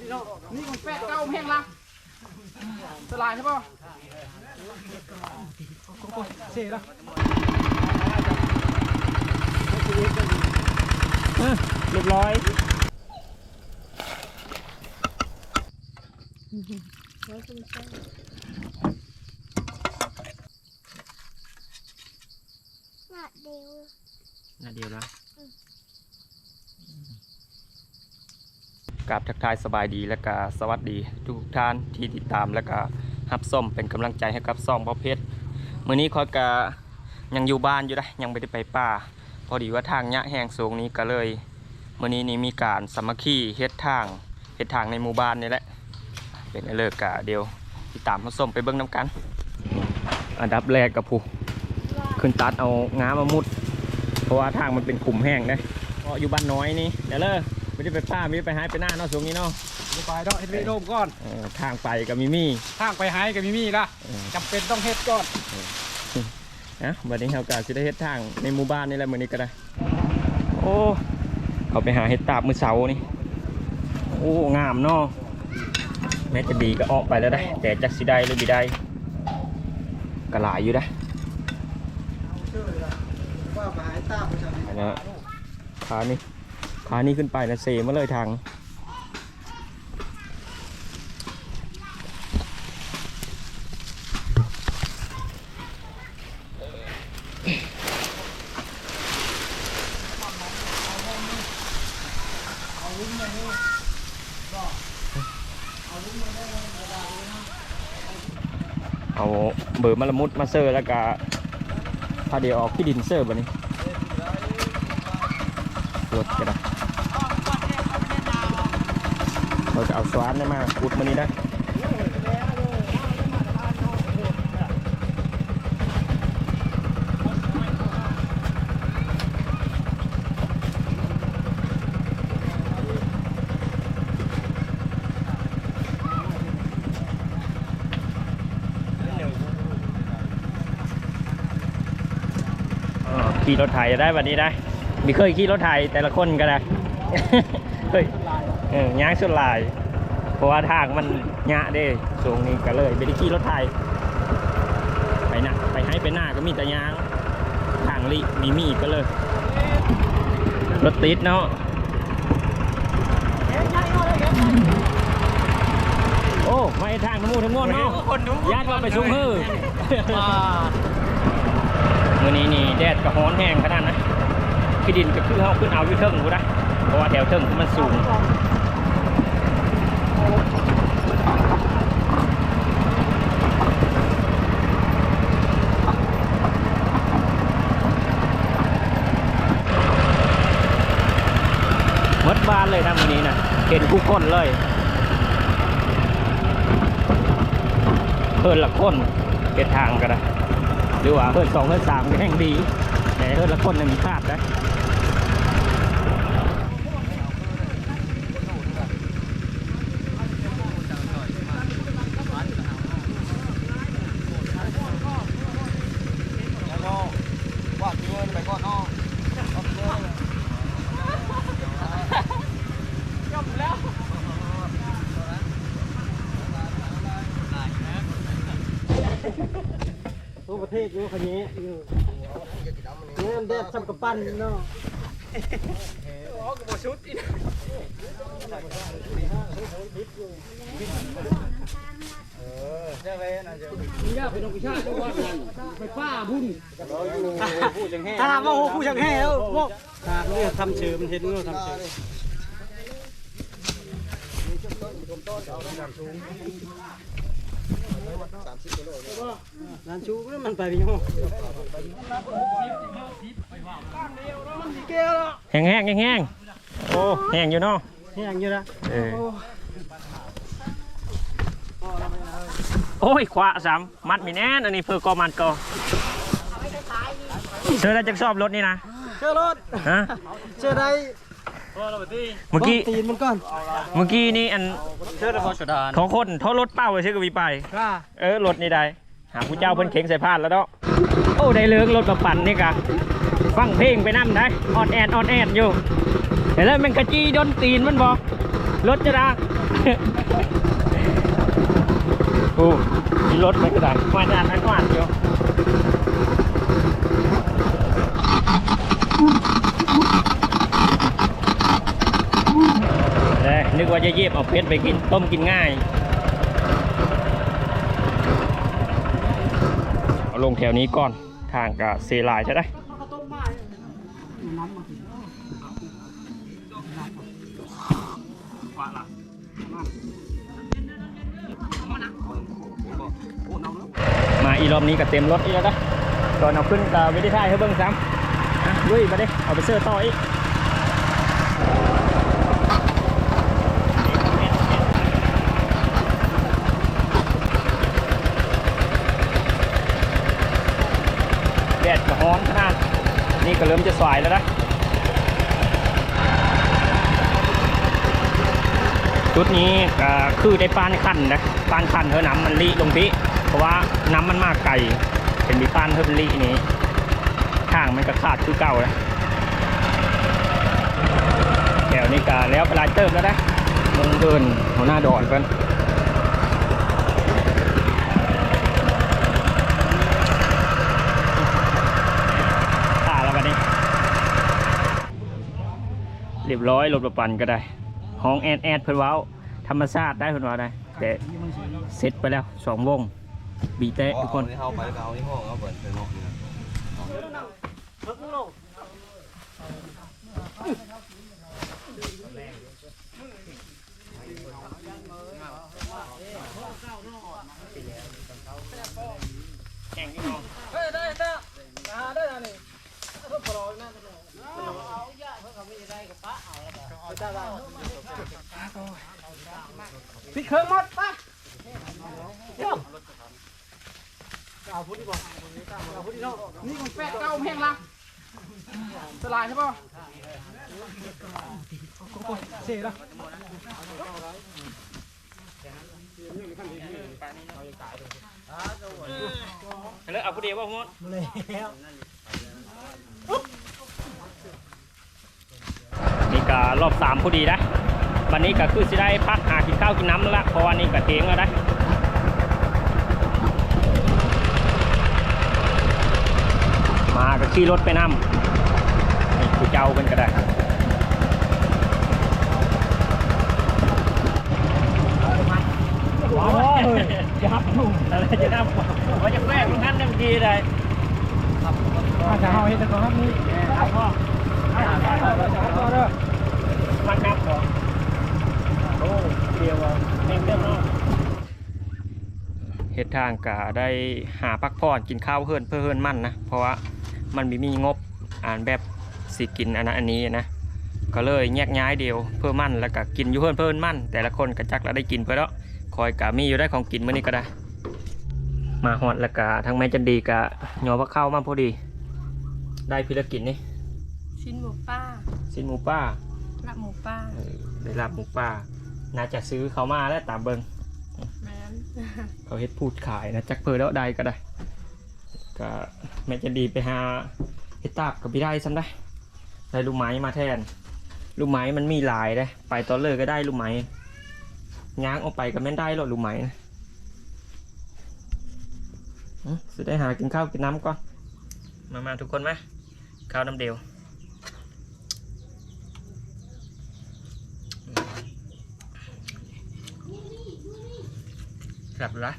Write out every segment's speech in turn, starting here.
นี่มันแปะเก้าแห้งละสลายใช่ป่ะเสียละเรียบร้อยน่ะเดียวน่าเดียวแล้ว กับทักทายสบายดีและก็สวัสดีทุกท่านที่ติดตามและก็รับส้มเป็นกำลังใจให้กับซ่องพ่อเพชรมื้อนี้คอยกะยังอยู่บ้านอยู่ได้ยังไม่ได้ไปป่า พอดีว่าทางยะแห้งสูงนี้ก็เลยมื้อนี้นี่มีการสามัคคีเฮ็ดทางเฮ็ดทางในหมู่บ้านนี่แหละ เป็นเลิกกะเดียวติดตามมาส้มไปเบิ่งน้ำกัน อันดับแรกกับผู้ขึ้นตัดเอาง้ามามุด เพราะว่าทางมันเป็นขุมแห้งนะก็อยู่บ้านน้อยนี่เดี๋ยวเลย ไม่ได้ไปป้าไม่ได้ไปหายไปหน้าเนาะสูงนี้เนาะไปเนาะเฮ็ดวิโดมก่อนเออทางไปกับมิมี่ทางไปหายกับมิมี่ละเออจำเป็นต้องเฮ็ดก่อนนะวันนี้เราก็จะได้เฮ็ดทางในหมู่บ้านนี่แหละมื้อนี้ก็ได้ โอ้เขาไปหาเฮ็ดตาบมื้อเสาร์นี่โอ้งามเนาะแม้จะดีก็ออกไปแล้วได้ แต่จักสิได้หรือบ่ได้ก็หลายอยู่ได้ว่าหายตาไปจังอันนะขานี่ ขานี่ขึ้นไปนะเซมาเลยทางเอาเบอร์มาละมุดมาเซอร์แล้วก็พาเดียวออกที่ดินเซอร์บันนี้รถกันนะ เราจะเอาสวานได้มาขุดมานี้ได้ขี่รถไถจะได้บันนี้ได้มีเคยขี่รถไถแต่ละคนก็ได้ ออย่างสุดลาย เพราะว่าทางมันหยะเด้สูงนี้ก็เลยไม่ได้ขี่รถไถไปหน้าไปให้ไปหน้าก็มีแต่ยางทางลิมีมีก็เลย รถติดเนาะโอ้ไม่ทางทั้งหมูทั้งมวลเนาะญาติว่าไปชุ่มฮือมื่อนี้นี่แดดกระฮ้อนแห้งขนาดนะที่ดินก็คือเขาขึ้นเอาอยู่เทิงกูนะเพราะว่าแถวเทิงมันสูงหมดบ้าน เลยนะมื่อนี้นะเห็นกูก้นเลยเพิ่นละก้นเก็ดทางก็ได้หรือว่าเพิ่นสองเพิ่นสามก็แห่งดีแต่เพิ่นละคนหนึ่งมีพลาดนะ ว่าเงินไปก่อนเนาะทั่วประเทศอยู่คนนี้อยู่เนี่ยแดดซ้ำกับ ปั้นเนาะย่าเป็นองค์ชาติว่าไปป้าบุญถ้าว่าโอ้ผู้ช่างแห่แล้วพวกถาเนี่ยทำเชื่อมันเห็นว่าทำเชื่อนันชูแล้วมันไปพี่น้องมันดีเกลียว แล้วแห้งแห้งแห้งแห้งโอ้แห้งอยู่เนาะแห้งอยู่นะเออโอ้ยขวาสามมัดมีแน่นอันนี้เพื่อกอมันกอเธอได้จะชอบรถนี่นะเชื่อรถฮะเชื่อได้เมื่อกี้ตีนมันก่อนเมื่อกี้นี่อันเชื่อได้พอสุดานท้องคนท้อรถเป้าไปใช่กับวีไปค่ะเออรถนี่ได้หาผู้เจ้าเพิ่นเข็งใส่พานแล้วเนาะโอ้ได้เลิกรถมาปั่นนี่กะ ฟังเพลงไปนั่ได้ออนแอนออนแอนอยู่เห็นแล้วมันกระจีดนตีนมันบอกรถจะดาโอ้มีรถไปก็ได้มาจานนักวาดอยู่เอ้ยนึกว่าจะเย็บเอาเพชรไปกินต้มกินง่ายเอาลงแถวนี้ก่อนทางกับเซลายใช่ไหม มาอีรอบนี้ก็เต็มรถอีกแล้วนะก่อนเอาขึ้นกับวิธีท่ายให้เบิ้งซ้ำอะลุยมาดิเอาไปเสื้อต่ออีกแดดก็ร้อนขนาดนี่ ก็เริ่มจะสายแล้วนะชุดนี้คือได้ปานขั้นนะปานขั้นเท่าน้ำมันลีลงพี่เพราะว่าน้ำมันมากไก่เป็นมีปานเพิ่มลีนี้ข้างมันก็ขาดคือเก่าเลยแถวนี้ก็แล้วไปลายเติมแล้วนะลงเดินหัวหน้าดอนกันขาแล้ววันนี้ เรียบร้อยรถประปันก็ได้ ห้องแอดแอดเพิ่นเว้าธรรมชาติได้เพิ่นว่าได้ แต่เสร็จไปแล้วสองวง บีเตะทุกคนเอาไปเอาที่ห้องเอาเปิดเป็นห้องนี่นะแข่งกัน ปิดเครื่องหมดไปเดี๋ยวเอาพุทธิบอกเอาพุทธิเนาะนี่มันแปะเก้าแพงละสลายใช่ป่ะเสียละแล้วเอาผู้เดียวว่าหมดแล้ว นี่ก็ร อบสามผู้ดีนะวันนี้ก็คือสิได้พักหากินข้าวกินน้ำแล้วละเพราะว่านี่ก็เทงแล้วนะมาก็ขี่รถไปนำนี่กูเจ้ากันก็ได้โอ้ยยับหนุ่มอะไรจะทำว่าจะแฝงท่านทันทีเลยอาจจะเอาเห็ดก่อนครับนี่ครับพ่อ ต่อเด้อมันนับเหรอโอ้เดียวอะเต็มเต็มเนาะเฮ็ดทางกะได้หาพักผ่อนกินข้าวเพื่อนเพื่อเพื่อนมั่นนะ เพราะว่ามันมีมีงบอ่านแบบสิกินอันนั้นอันนี้นะ ก็เลยแยกย้ายเดียวเพื่อมั่นแล้วก็กินอยู่เพื่อนเพื่อนมั่น แต่ละคนก็จักแล้วได้กินเพื่อแล้วคอยกะมีอยู่ได้ของกินมื้อนี้ก็ได้ มาฮอดแล้วก็ทั้งแม่จันดีกะยอพักเข้ามาพอดี ได้พิรกินนี่ชิ้นหมูป้าสินหมูป้า ละหมูป้าเออได้รับหมูป่าน่าจะซื้อเขามาแล้วตามเบิงแม่นเขาเฮ็ดพูดขายนะจักเพอแล้วใดก็ได้ ก็แม่จะดีไปหาเฮ็ดตาบกับพี่ได้ซ้ำได้ได้ลูกไม้มาแทน ลูกไม้มันมีหลายได้ไปตอนเลยก็ได้ลูกไม้ง้างออกไปก็แม่นได้หรอกลูกไม้นะอื้อสิได้หากินข้าวกินน้ำก่อนมามาทุกคนไหมข้าวน้ำเดียว กลับละ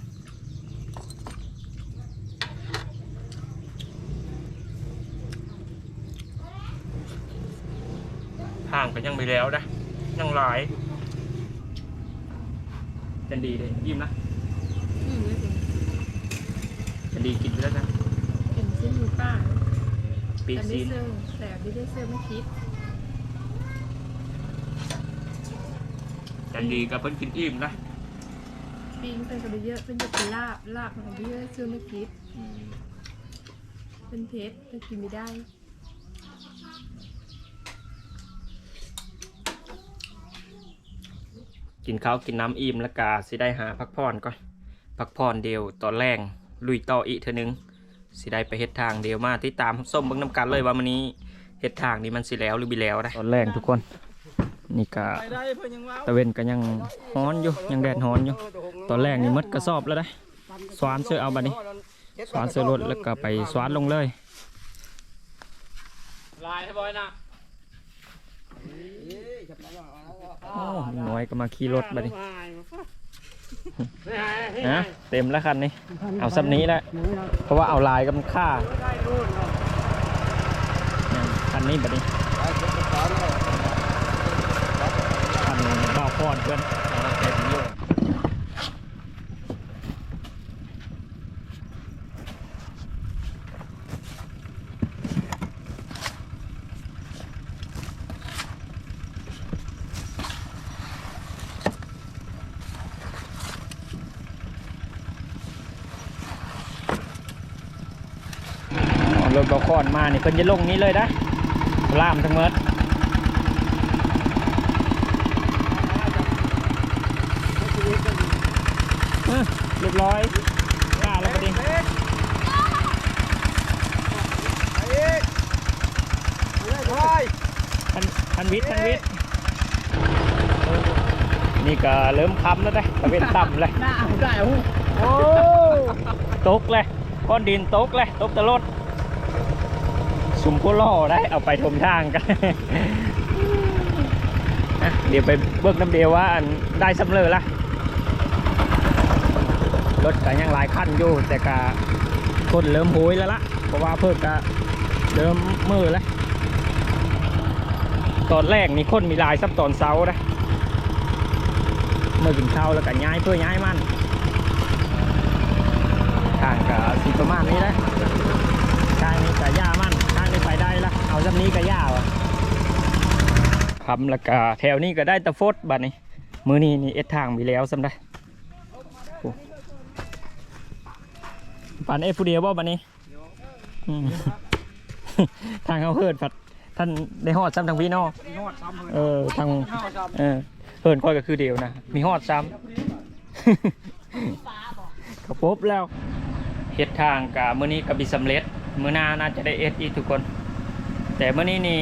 ห่างก็ยังไม่แล้วนะ ยังหลายจันดีเลยยิ้มนะอืมเลยสิจันดีกินไปแล้วนะเป็นชิ้นหมูป้าปีกแต่ไม่ซีนเซอร์แต่ไม่ได้เซอร์ไม่คิดจันดีกับเพิ่นกินอิ่มนะ ปิ้งเป็นกระเบียอะเป็นจะเป็นลาบลาบของกระเบียอะเซอร์ไม่คิดเป็นเพชรแต่กินไม่ได้ กินข้าวกินน้ำอิ่มแล้วก็สิได้หาพักผ่อนก่อนพักผ่อนเดียวตอนแรงลุยต่ออีกเทอนึงสิได้ไปเฮ็ดทางเดียวมาที่ตามส้มเบิ่งน้ำกันเลยว่ามันนี้เฮ็ดทางนี้มันสิแล้วหรือบิแล้วนะตอนแรงทุกคน นี่ก็ไปได้เพิ่นยังว่าตะเวนก็ยังฮ้อนอยู่ยังแดดฮ้อนอยู่ ตอนแรกนี่มดกระสอบแล้วได้สวานเสื้อเอาบัดนี้สวานเสื้อรถแล้วก็ไปสวานลงเลยลายให้บอยนะโอ้น้อยก็มาขี่รถบัดนี้ไม่หายฮะเต็มแล้วคันนี้ เอาซับนี้แหละเพราะว่าเอาลายกับมันค่าได้รุ่นเนาะคันนี้บัดนี้คันบ่าว พื่อนเอาเต็มอยู่เอารถบ่าวพอดมานี่เพิ่นจะลงนี้เลยนะล่ามทั้งหมดเอ้อเร้อยกล้าแล้วบัดนี้ทันทันวิทย์ทันวิทย์นี่ก็เริ่มคำแล้วได้ตะเวนต่ำเลยหน้าได้หูโอ้ตกเลยก้อนดินตกเลยตกตะลดสุ่มโพล่อได้เอาไปทมทางกันเดี๋ยวไปเบิกน้ำเดียวว่าได้สำเร็จละ รถก็ยังหลายคันอยู่แต่ก็คนเริ่มโหยแล้วละเพราะว่าเพิ่งก็เริ่มมือแล้วตอนแรกนี่คนมีลายซับตอนเสาร์นะเมื่อกินข้าวแล้วก็ย้ายเพื่อย้ายมันทางก็สีประมาณนี้นะทางนี้ก็ย่ามันทางนี้ไปได้ละเอาจำนี้ก็ย่าวะครับแล้วก็แถวนี้ก็ได้ตะฟดบัดนี้ มือนี้นี่เอ็ดทางมีแล้วสำได้โอ้ ปานเอ็ดผู้เดียวบ่บัดนี้อืมทางเขาเฮิดผัดท่านได้ฮอดซ้ำทางพี่เนอกนอดซ้ำเลยเออทางข้าวซ้ำเออเฮินค่อยก็คือเดียวนะมีฮอดซ้ำ ก็พบแล้วเฮ็ดทางกับมื้อนี้ก็บิสำเร็จมื้อหน้าน่าจะได้เอ็ดอีกทุกคน แต่มื้อนี้นี่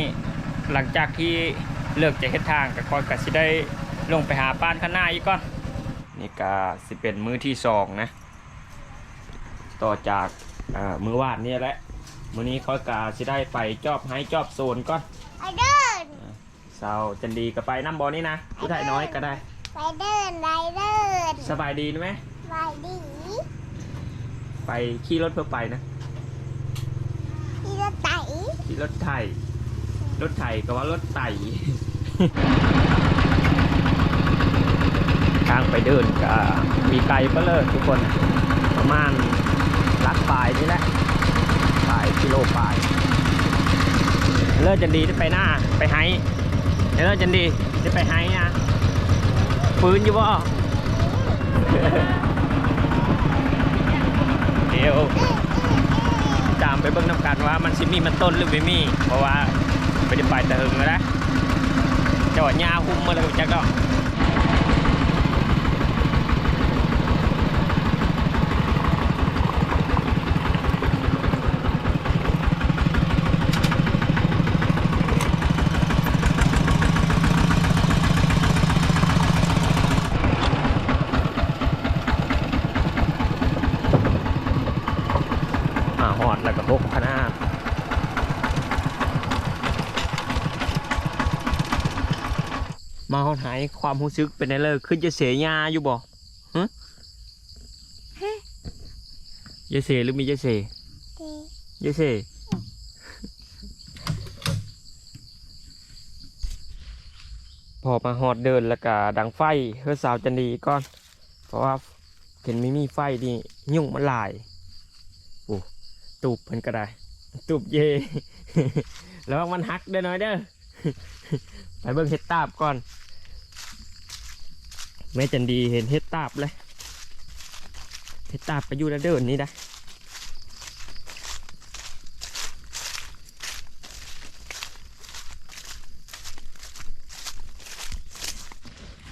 หลังจากที่เลิกจะเฮ็ดทางก็ค่อยก็สิได้ลงไปหาป้านข้างหน้าอีกก่อนนี่ก็สิเป็นมื้อที่สองนะ ต่อจากเอ่อมื้อวานนี่แหละมื้อนี้ค่อยก็สิได้ไปจอบให้จอบโซนก่อนไปเดินเสาร์จันดีก็ไปน้ำบอลนี่นะผู้ไทยน้อยก็ได้ ไปเดินไปเดินสบายดีไหมไปดี ไปขี่รถเพื่อไปนะที่รถไถขี่รถไถรถไถก็ว่ารถไต่ทางไปเดินก็มีไกลก็เลยทุกคนประมาณ ลักปลายนี่แหละปลายกิโลปลาย เลิศจันดีจะไปหน้าไปไฮเลิศจันดีจะไปไฮนะฟื้นอยู่บ่เดี๋ยวจามไปเบิ่งน้ำกันว่ามันสิมีมันต้นหรือไม่มี เพราะว่าไปได้ไปแต่หึงแล้วนะเจอดหญ้าหุ้มมาแล้วจักดอกอ่าหอดแล้วก็พกพนามาหอดหายความรู้สึกเป็นไงเลยขึ้นจะเสียยาอยู่บ่ฮะยาเสหรือมียาเสเตยาเสพอมาหอดเดินแล้วก็ดังไฟเพื่อสาวจันดีก่อน เพราะว่าเห็นไม่มีไฟนี่ยุ่งมันหลายโอ้ตูบเพิ่นก็ได้ ตูบเย แล้วมันหักเด้อหน่อยเด้อไปเบิ่งเห็ดตาบก่อน แม่จันดีเห็นเห็ดตาบเลยเห็ดตาบไปอยู่แล้วเดินนี่นะ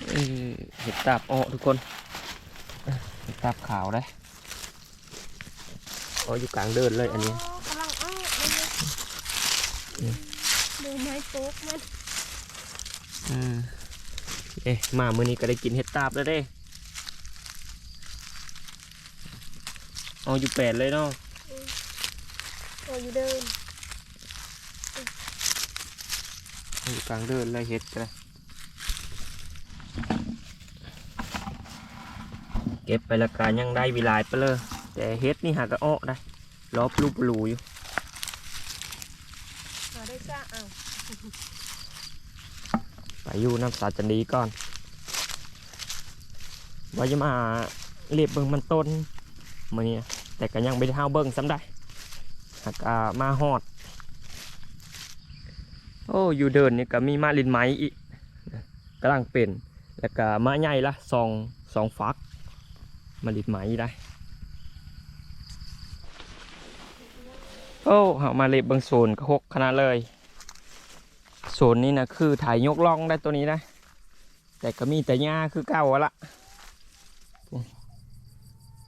เออเห็ดตาบออกทุกคนเห็ดตาบขาวได้โอ้อยู่กลางเดินเลยอันนี้กำลังอ้อมันดูไม้โป๊กมันอืม เอ๊ะมามื้อนี้ก็ได้กินเห็ดตาบแล้วเด้ เอาอยู่แปดเลยเนาะโอ้ยเดินเอาอยู่กลางเดินเลยเห็ดกันเก็บไปและกายังได้วิลายไปเลยแต่เห็ดนี่หากระอ้อได้รอบลูกรูอยู่มาได้จ้าอ้าว ไปอยู่น้ำสาจันดีก่อนว่าจะมาเรียบเบิ่งมันต้นมือนี้แต่ก็ยังไม่ได้เท้าเบิ่งซ้ำได้หากมาฮอด โอ้อยู่เดินนี่ก็มีมาลินไม้อีกกำลังเป็นแล้วก็มาใหญ่ละสองสองฟักมาลินไม้ได้โอ้เอามาเล็บเบิ่งโซนก็หกขนาดเลย โซนนี้นะคือถ่ายยกล่องได้ตัวนี้นะ แต่ก็มีแต่หญ้าคือเก่าละ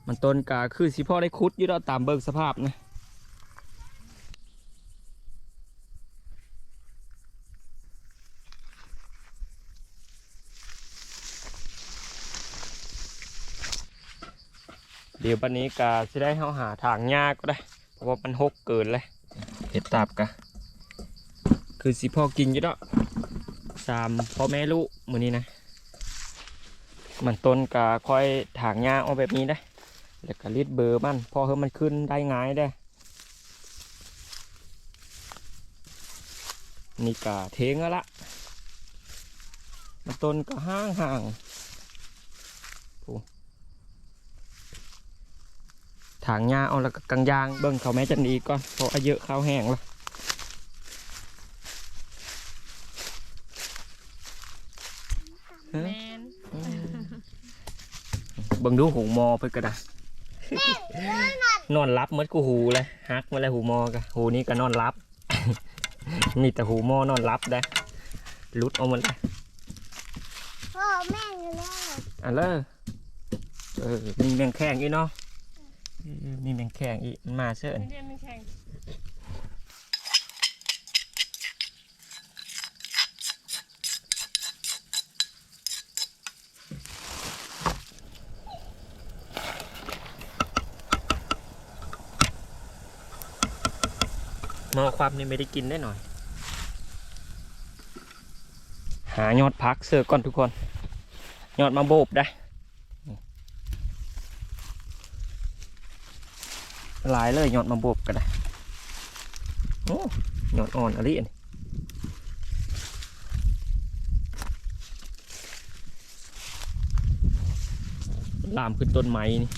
มันต้นกาคือสิพ่อได้คุดอยู่แล้วตามเบิกสภาพนะเดี๋ยววันนี้กาจะได้เขาหาทางหญ้าก็ได้ เพราะว่ามันหกเกินเลยเห็ดตับกะ คือสิพ่อกินอยู่แล้วสามพ่อแม่ลูกมือนี้นะ มันต้นกะค่อยถางหญ้าเอาแบบนี้ได้ แล้วก็รีดเบอร์มันพอเฮ้มันขึ้นได้ง่ายได้นี่กะเทงแล้วละมันต้นก็ห่างห่างถางหญ้าเอาแล้วก็กังยางเบิ่งเขาแม่จันดีก่อนเพราะว่าเยอะข้าแห้งแล้ว แมน เบิ่งดูหูมอเพื่นก็ได้นอนรับเหมือนกูหูเลยฮักมาแล้วหูมอกะหูนี้ก็นอนรับ มีแต่หูมอนอนรับได้ลุดเอามันเลยพ่อแม่อยู่แล้วอะเลยเออมีแมงแข้งอีกเนาะเออมีแมงแข้งอีกมันมาเชื่อไม่เรียนไม่แข่ง มอความนี่ไม่ได้กินได้หน่อย หายอดพักเสือก่อนทุกคน ยอดมาโบบได้ หลายเลยยอดมาโบบก็ได้โอ้ยอดอ่อนอะไรอันนี้ลามขึ้นต้นไม้นี่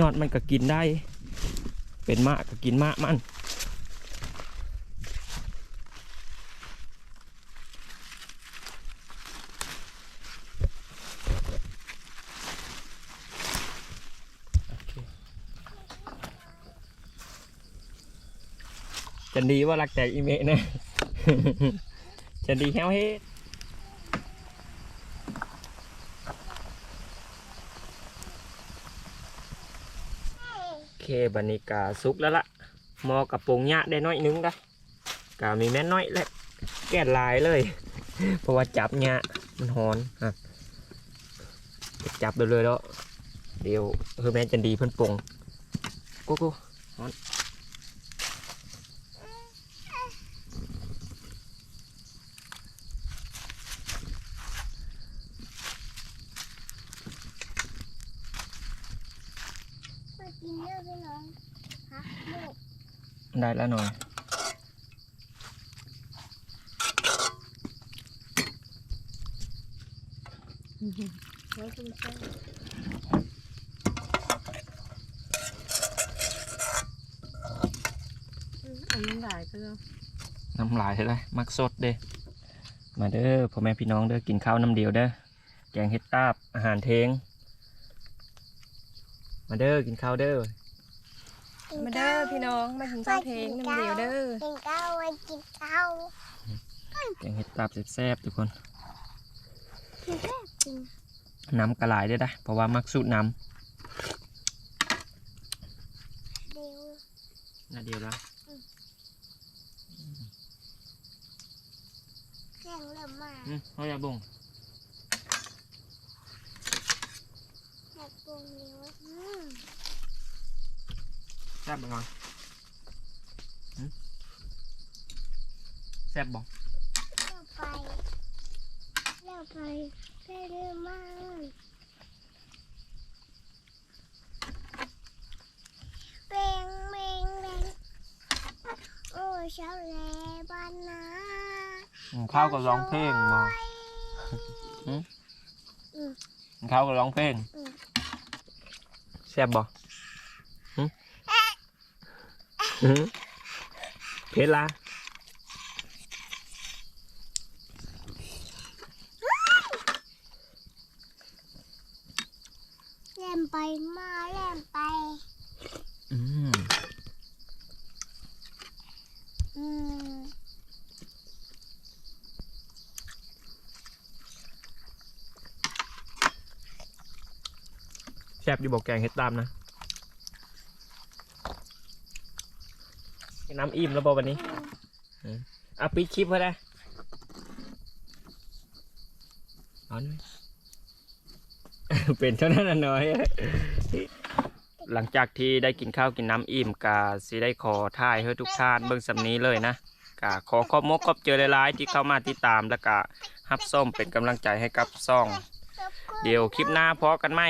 ยอดมันก็กินได้ เป็นมะก็กินมะมันจันดีว่ารักแต่อีเมะนะ จันดีแฮวเฮ็ดโอเค บันนี้กาสุกแล้วละมอกับปงยะได้น้อยนึงได้กามีแม่น้อยและแก่ลายเลย เพราะว่าจับยะมันหอนอะจับไปเลยแล้วเดี๋ยวเฮอแม่จันดีเพิ่นปงกูกูมากินเยอะไปหน่อยฮะลูก ได้แล้วหน่อยไว้คุณใช่อันนี้หลายก็แล้วน้ำลายเลยมักสดเด้มาเด้อพ่อแม่พี่น้องเด้อกินข้าวน้ำเดียวเด้อแกงเห็ดตาบอาหารเทง มาเด้อกินข้าวเด้อ มาเด้อพี่น้องมากินข้าวเพลงน้ำเดียวเด้อกินข้าวมากินข้าวแกงเห็ดตาบแซ่บๆทุกคนกินแค่กินน้ำกระหลายเด้อได้อเพราะว่ามักสูตรน้เดียวำน่าเดียวแล้วอืมเขาอยากบุ้งแบบปรุงนิ้วอืม แซ่บบ่ก่อนหืมแซ่บบ่เลี้ยวไปเลี้ยวไปเรื่อยๆมากเปงเมงเมงโอ้เช้าแลบ้านนาอืมข้าวก็ร้องเพลงบ่อืมข้าวก็ร้องเพลงอืมแซ่บบ่หึ หึเผ็ดละเล่นไปมาเล่นไป อืมอืมแซ่บอยู่บอกแกงเฮ็ดตามนะ กินน้ำอิ่มแล้วบ่วันนี้เอาปิดคลิปเพื่อได้เอาหน่อยเป็นเท่านั้นน่ะน้อย หลังจากที่ได้กินข้าวกินน้ำอิ่มกาสิได้ขอท่ายให้ทุกท่านเบิ่งสำนี้เลยนะกาขอขอบมกขอบเจอหลายๆที่เข้ามาติดตามแล้วก็ฮับส้มเป็นกำลังใจให้กับซ่อง เดี๋ยวคลิปหน้าพอกันไหม